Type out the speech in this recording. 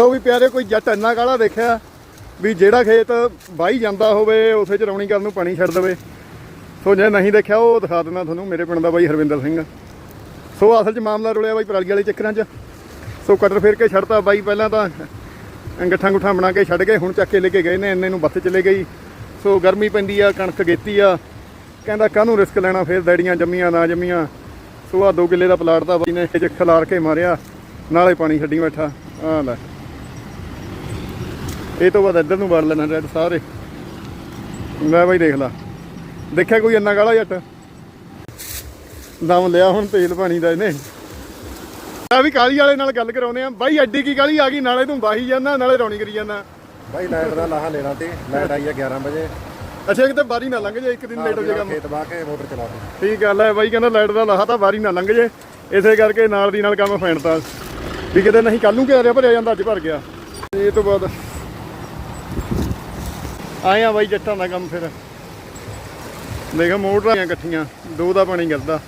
ਉਹ ਵੀ ਪਿਆਰੇ, ਕੋਈ ਜੱਟ ਇੰਨਾ ਕਾਲਾ ਦੇਖਿਆ ਵੀ ਜਿਹੜਾ ਖੇਤ ਵਾਹੀ ਜਾਂਦਾ ਹੋਵੇ ਉਸੇ ਚ ਰੌਣੀ ਕਰਨ ਨੂੰ ਪਾਣੀ ਛੱਡ ਦੇਵੇ। ਸੋ ਜੇ ਨਹੀਂ ਦੇਖਿਆ, ਉਹ ਦਿਖਾ ਦਿੰਦਾ ਤੁਹਾਨੂੰ, ਮੇਰੇ ਪਿੰਡ ਦਾ ਬਾਈ ਹਰਵਿੰਦਰ ਸਿੰਘ। ਸੋ ਅਸਲ 'ਚ ਮਾਮਲਾ ਰੁਲਿਆ ਬਾਈ ਪਰਾਲੀ ਵਾਲੇ ਚੱਕਰਾਂ 'ਚ। ਸੋ ਕਟਰ ਫੇਰ ਕੇ ਛੱਡਤਾ ਬਾਈ, ਪਹਿਲਾਂ ਤਾਂ ਗੱਠਾਂ ਗੁੱਠਾਂ ਬਣਾ ਕੇ ਛੱਡ ਗਏ, ਹੁਣ ਚੱਕ ਕੇ ਲੈ ਕੇ ਗਏ ਨੇ, ਇੰਨੇ ਨੂੰ ਬੱਤ ਚਲੇ ਗਈ। ਸੋ ਗਰਮੀ ਪੈਂਦੀ ਆ, ਕਣਕ ਗੇਤੀ ਆ। ਕਹਿੰਦਾ ਕਾਹਨੂੰ ਰਿਸਕ ਲੈਣਾ, ਫੇਰ ਡੈਡੀਆਂ ਜੰਮੀਆਂ, ਨਾ ਜੰਮੀਆਂ। ਸੋ ਆ 2 ਕਿੱਲੇ ਦਾ ਪਲਾਟ ਦਾ ਬਾਈ ਨੇ ਇਹ ਖਿਲਾਰ ਕੇ ਮਾਰਿਆ, ਨਾਲੇ ਪਾਣੀ ਛੱਡੀ ਬੈਠਾ। ਆ ਲੈ। ਇਹ ਤੋਂ ਬਾਅਦ ਇੱਧਰ ਨੂੰ ਵੜ ਲੈਣਾ ਰੈਡ ਸਾਰੇ। ਲੈ ਬਾਈ ਦੇਖ ਲਾ। ਦੇਖਿਆ ਕੋਈ ਇੰਨਾ ਕਾਲਾ ਜੱਟ? ਦਮ ਲਿਆ ਹੁਣ ਤੇਲ ਪਾਣੀ ਦਾ ਇਹਨੇ। ਆ ਵੀ ਕਾਲੀ ਵਾਲੇ ਨਾਲ ਗੱਲ ਕਰਾਉਨੇ ਆ ਬਾਈ ਐਡੀ ਕੀ ਕਾਲੀ ਆ ਗਈ ਨਾਲੇ ਤੂੰ ਵਾਹੀ ਜਾਂਦਾ ਨਾਲੇ ਰੌਣੀ ਕਰੀ ਜਾਂਦਾ। ਬਾਈ ਲਾਈਟ ਦਾ ਲਾਹਾ ਲੈਣਾ ਤੇ ਲਾਈਟ ਆਈ ਆ 11 ਵਜੇ। ਅੱਛਾ ਕਿਤੇ ਬਾਰੀ ਨਾ ਲੰਘ ਜੇ ਇੱਕ ਦਿਨ ਲੇਟ ਹੋ ਜੇ ਕੰਮ। ਖੇਤ ਬਾਹ ਕੇ ਮੋਟਰ ਚਲਾ ਦੇ। ਠੀਕ ਗੱਲ ਹੈ ਬਾਈ ਕਹਿੰਦਾ ਲਾਈਟ ਦਾ ਲਾਹਾ ਤਾਂ ਵਾਰੀ ਨਾ ਲੰਘ ਜੇ ਇਸੇ ਕਰਕੇ ਨਾਲ ਦੀ ਨਾਲ ਕੰਮ ਫੈਣਤਾ ਵੀ ਕਿਤੇ ਨਹੀਂ ਕੱਲ ਨੂੰ ਘੇਰਿਆ ਭਰਿਆ ਜਾਂਦਾ ਅੱਜ ਭਰ ਗਿਆ। ਇਹ ਤੋਂ ਬਾਅਦ ਆਏ ਆ ਬਾਈ ਜੱਟਾਂ ਦਾ ਕੰਮ ਫਿਰ। ਦੇਖ ਮੋਟਰਾਂ ਇਕੱਠੀਆਂ ਦੋ ਦਾ ਪਾਣੀ ਗਿਰਦਾ।